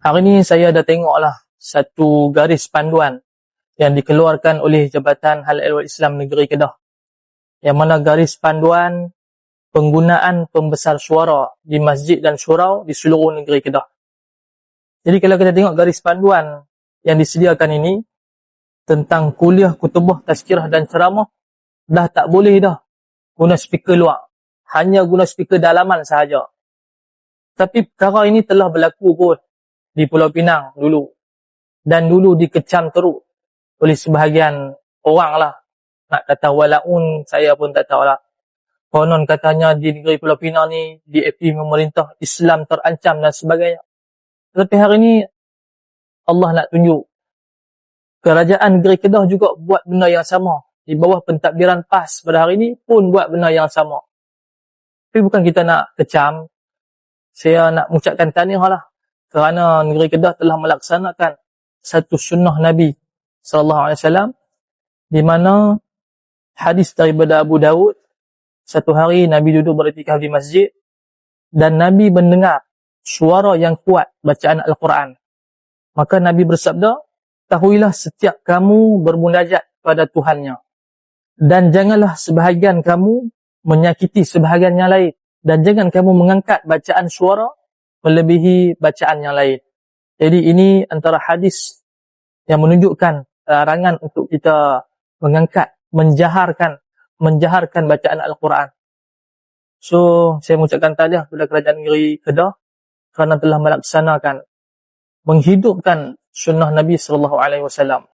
Hari ini saya dah tengoklah satu garis panduan yang dikeluarkan oleh Jabatan Halal Islam Negeri Kedah. Yang mana garis panduan penggunaan pembesar suara di masjid dan surau di seluruh negeri Kedah. Jadi kalau kita tengok garis panduan yang disediakan ini tentang kuliah kutubah, tazkirah dan ceramah dah tak boleh dah guna speaker luar. Hanya guna speaker dalaman sahaja. Tapi perkara ini telah berlaku pun di Pulau Pinang dulu. Dan dulu dikecam teruk oleh sebahagian orang lah. Nak kata walaun, saya pun tak tahu lah. Konon katanya di negeri Pulau Pinang ni, di DAP memerintah Islam terancam dan sebagainya. Tetapi hari ini, Allah nak tunjuk. Kerajaan negeri Kedah juga buat benda yang sama. Di bawah pentadbiran PAS pada hari ini pun buat benda yang sama. Tapi bukan kita nak kecam. Saya nak mengucapkan tahniah lah kerana negeri Kedah telah melaksanakan satu sunnah Nabi sallallahu alaihi wasallam di mana hadis daripada Abu Dawud satu hari Nabi duduk beriktikaf di masjid dan Nabi mendengar suara yang kuat bacaan Al-Quran. Maka Nabi bersabda, tahuilah setiap kamu bermunajat pada Tuhannya. Dan janganlah sebahagian kamu menyakiti sebahagian yang lain. Dan jangan kamu mengangkat bacaan suara melebihi bacaan yang lain. Jadi ini antara hadis yang menunjukkan larangan untuk kita mengangkat, menjaharkan, menjaharkan bacaan Al-Quran. So, saya mengucapkan tahniah kepada kerajaan negeri Kedah kerana telah melaksanakan menghidupkan sunnah Nabi sallallahu alaihi wasallam.